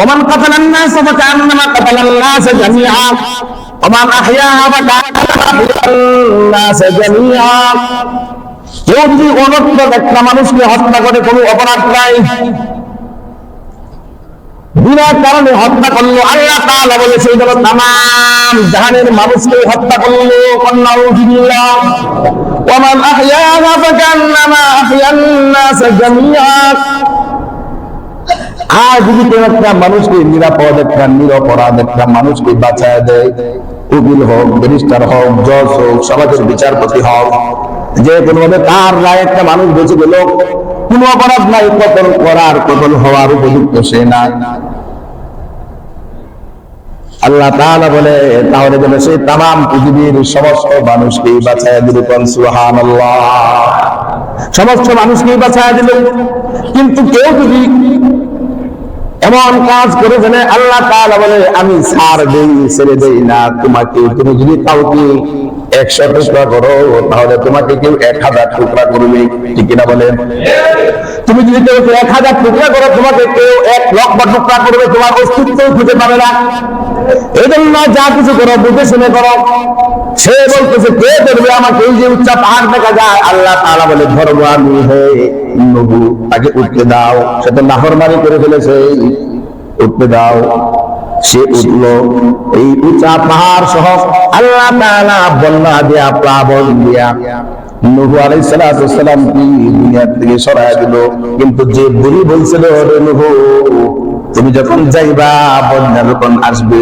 ومن قتل الناس فكأنما قتل الناس جميعا ومن أحياها فكأنما أحيا الناس جميعا কেউ যদি অনর্থক একটা মানুষকে হত্যা করে কোনো অপরাধ নাই বিনা কারণে হত্যা করলো আল্লাহ তাআলা বলেছে এই হলো তামাম জাহানের মানুষকে হত্যা করলো কন্যা উজিবিল্লাহ ওমান আহইয়াহা ফাকান্নামা আহইয়ান নাস জামিআ আর যদি কেউ একটা মানুষকে নিরাপদ একটা, নিরপরাধ একটা মানুষকে বাঁচায় দেয়, উকিল হোক, ব্যারিস্টার হোক, জজ হোক, সমাজের বিচারপতি হোক, যে কোনো ভাবে তার রায় একটা মানুষ বেঁচে গেল, কোনো অপরাধ নাই, কতল করার, কতল হওয়ার উপযুক্ত সে নাই। আল্লাহ তাআলা বলে, তাহলে যেন সেই তাম পৃথিবীর সমস্ত মানুষকে বাঁচায় দিল কোন সুবহানাল্লাহ। সমস্ত মানুষকেই বাঁচায় দিল। কিন্তু কেউ যদি এমন কাজ করে যেন আল্লাহ তাআলা বলে, আমি ছাড় দেই, ছেড়ে দেই না। তোমাকে, তুমি যদি কাউকে একশো টুকরা করো, তাহলে তোমাকে কেউ এক হাজার টুকরা করবে। ঠিক কিনা বলেন? এক হাজার টুকরা করো তোমাকে কেউ এক লক্ষ টুকরা করবে, তোমার খুঁজে পাবে না। এই জন্য যা কিছু করো, বুঝে শুনে করো। সে বলতেছে, কে ধরবে আমাকে? এই যে উচ্চা পাহাড় দেখা যায়, আল্লাহ তাআলা বলে, ধর্ম আমি হে নবু, তাকে উঠতে দাও। সে তো নাহরমারি করে ফেলেছে, উঠতে দাও। সে উঠল। এই উঁচা পাহাড় সহ আল্লাহ বন্যা দিয়া, প্লাবন দিয়া সালাম থেকে কিন্তু যে তুমি যখন যাইবা যখন আসবে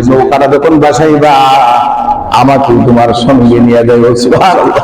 আমাকে তোমার সঙ্গে নিয়ে সুবহানাল্লাহ।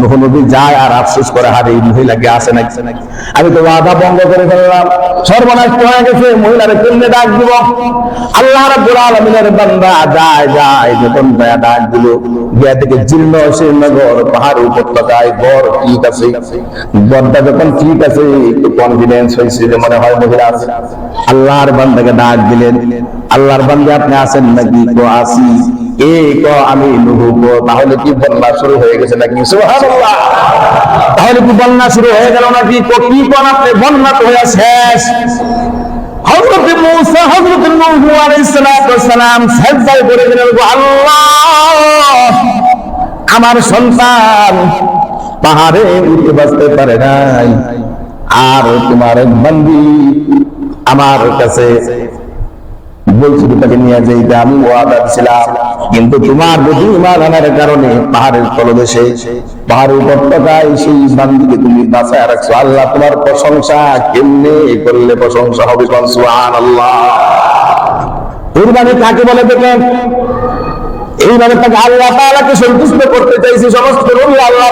নুহ নবী যায় আর আফসোস করে, হারে, এই মহিলাকে আসে নাকি? আমি তো আধা বন্ধ করে ফেললাম। সর্বনাশ হয়ে গেছে, মহিলারে কেমনে ডাক দিব। আল্লাহ রাব্বুল আলামিনের বান্দা যায় যায়, যখন দয়া ডাক দিল, গিয়া থেকে জীর্ণ শ্রীনগর পাহাড় উপত্যকায় গড় ঠিক আছে। গড়টা যখন ঠিক আছে, একটু কনফিডেন্স হয়েছে যে মনে হয় মহিলা আছে। আল্লাহর বান্দাকে ডাক দিলেন। আল্লাহর বান্দা, আপনি আছেন নাকি? তো আসি আমি কো তাহলে কি বন্যা শুরু হয়ে গেছে নাকি? তাহলে কি বন্যা শুরু হয়ে গেল নাকি? কো কোন বন্যা তো হয়ে শেষ। আল্লাহ, আমার সন্তান পাহাড়ে উঠে বাঁচতে পারে নাই। আর তোমার বান্দি আমার কাছে নিয়ে আমি ছিলাম কিন্তু তোমার ইমান আনার কারণে পাহাড়ের তলদেশে উপত্যকায় সেই তুমি বাঁচায় রাখছো। আল্লাহ তোমার প্রশংসা কেমনে করলে প্রশংসা হবে সুবহান আল্লাহ কুরবানি কাকে বলে দেখেন? এইভাবে তাকে আল্লাহ তাআলাকে সন্তুষ্ট করতে চাইছি সমস্ত রবি আল্লাহ